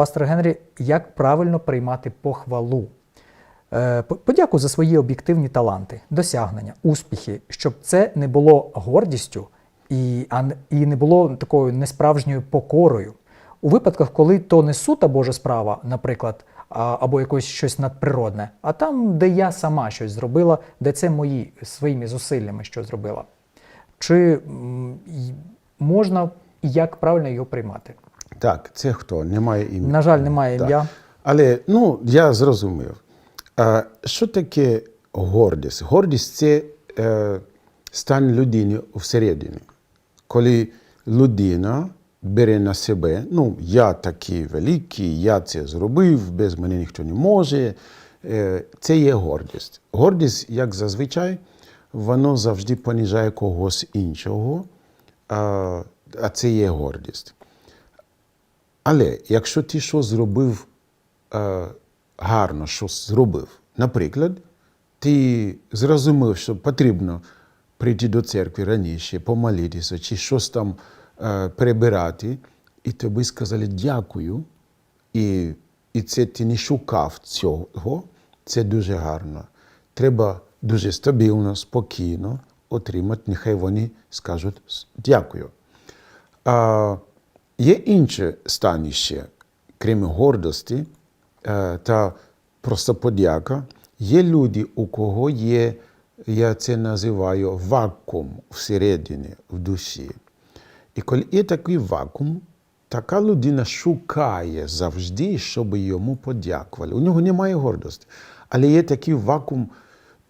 пастор Генрі, як правильно приймати похвалу. Е, Подяку за свої об'єктивні таланти, досягнення, успіхи, щоб це не було гордістю і, і не було такою несправжньою покорою. У випадках, коли то не сута Божа справа, наприклад, або якось щось надприродне, а там, де я сама щось зробила, де це мої своїми зусиллями що зробила. Чи можна і як правильно його приймати? Так, це хто? Немає ім'я. На жаль, немає ім'я. Але ну, я зрозумів. А, що таке гордість? Гордість це е, стан людини всередині. Коли людина бере на себе, ну, я такий великий, я це зробив, без мене ніхто не може. Е, це є гордість. Гордість, як зазвичай, воно завжди понижає когось іншого, а, а це є гордість. Але якщо ти щось зробив е, гарно, щось зробив, наприклад, ти зрозумів, що потрібно прийти до церкви раніше, помолитися, чи щось там е, перебирати, і тобі сказали дякую, і, і це ти не шукав цього, це дуже гарно. Треба дуже стабільно, спокійно отримати, нехай вони скажуть дякую. А, є інше станіще, крім гордості е, та просто подяка. Є люди, у кого є, я це називаю вакуум всередині, в душі. І коли є такий вакуум, така людина шукає завжди, щоб йому подякували. У нього немає гордості. Але є такий вакуум,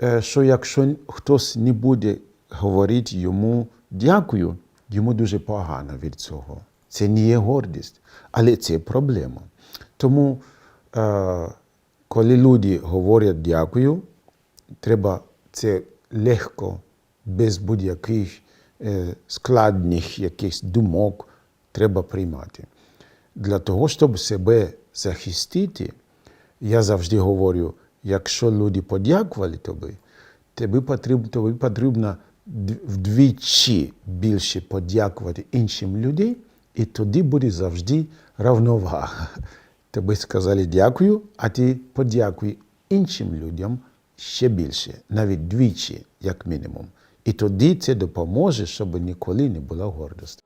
е, що якщо хтось не буде говорити йому дякую, йому дуже погано від цього. Це не є гордість, але це проблема. Тому, е, коли люди говорять дякую, треба це легко, без будь-яких е, складних якихось думок треба приймати. Для того, щоб себе захистити, я завжди говорю, якщо люди подякували тобі, тобі потрібно, тобі потрібно вдвічі більше подякувати іншим людям, і тоді буде завжди равновага. Тобі сказали дякую, а ти подякуй іншим людям ще більше, навіть двічі, як мінімум. І тоді це допоможе, щоб ніколи не була гордості.